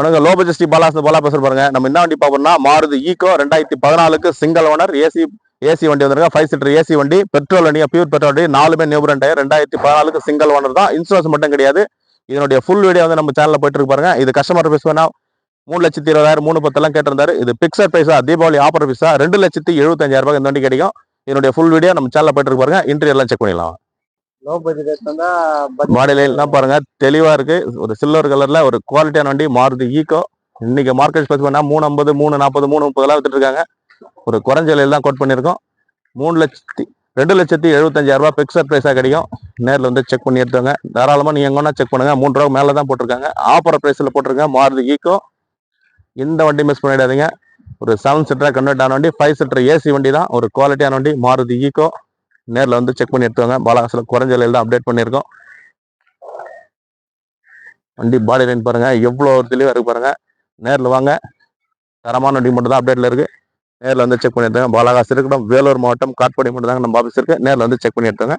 வணக்கம். Low budget Bala's Bala பேசுற பாருங்க. நம்ம என்ன வண்டி பார்ப்போம்னா மாருதி ஈகோ ரெண்டாயிரத்தி பதினாலுக்கு சிங்கிள் ஓனர் ஏசி ஏசி வண்டி வந்துருக்கா ஃபைவ் சீட்டர் ஏசி வண்டி பெட்ரோல் வண்டி பியூர் பெட்ரோல் வண்டி. நாலுமே நியூபரன் டயர் ரெண்டாயிரத்தி பதினாலுக்கு சிங்கிள் ஓனர் தான். இன்சூரன்ஸ் மட்டும் கிடையாது. இதனுடைய ஃபுல் வீடியோ வந்து நம்ம சேனலில் போயிட்டு இருக்கு பாருங்க. இது கஸ்டமர் பேஸ் வேணா மூணு லட்சத்தி இருபதாயிரம் மூணு பத்தெல்லாம் கேட்டிருந்தாரு. இது பிக்சர் பைசா தீபாவளி ஆஃபர் பைசா ரெண்டு லட்சத்தி எழுபத்தஞ்சாயிரம் ரூபாய் இந்த வண்டி கிடைக்கும். இதனுடைய ஃபுல் வீடியோ நம்ம சேனலில் போயிட்டு இருக்கு பாருங்க. இன்டர்வியூலாம் செக் பண்ணிடலாம். லோ பட்ஜெட் வந்தா மாடலாம் பாருங்க தெளிவா இருக்கு. ஒரு சில்வர் கலர்ல ஒரு குவாலிட்டியான வண்டி மாறுது ஈகோ இன்னைக்கு மார்க்கெட் ஸ்பேஸ் பண்ணா மூணு ஐம்பது மூணு நாற்பது மூணு முப்பதுலாம் வித்துட்டு இருக்காங்க. ஒரு குறைஞ்ச விலையில தான் கோட் பண்ணியிருக்கோம். மூணு லட்சத்தி ரெண்டு லட்சத்தி எழுபத்தஞ்சாயிரம் ரூபாய் பிக்சர் பிரைஸா கிடைக்கும். நேரில் வந்து செக் பண்ணி எடுத்துவாங்க. தாராளமாக நீங்கள் எங்கன்னா செக் பண்ணுங்கள் மூணு ரூபா மேலே தான் போட்டிருக்காங்க. ஆஃபர் ப்ரைஸில் போட்டிருக்காங்க. மாருதி ஈகோ இந்த வண்டி மிஸ் பண்ணிடாதீங்க. ஒரு செவன் சீட்டராக கன்வெர்ட் ஆன வண்டி ஃபைவ் சீட்டர் ஏசி வண்டி தான். ஒரு குவாலிட்டியான வண்டி மாறுதி ஈகோ நேரில் வந்து செக் பண்ணி எடுத்துவாங்க பாலாகாசில் குறைஞ்ச விலையில் தான் அப்டேட் பண்ணியிருக்கோம். வண்டி பாடி லைன் பாருங்கள் எவ்வளோ ஒரு தெளிவாக இருக்குது பாருங்கள் நேரில் வாங்க. தரமான வண்டி மட்டும் தான் அப்டேட்டில் இருக்குது நேரில் வந்து செக் பண்ணி எடுத்துங்க பாலாகாசு இருக்கட்டும் வேலூர் மாவட்டம் காட்பாடி மட்டும் தாங்க நம்ம ஆஃபீஸ் இருக்குது நேரில் வந்து செக் பண்ணி எடுத்துங்க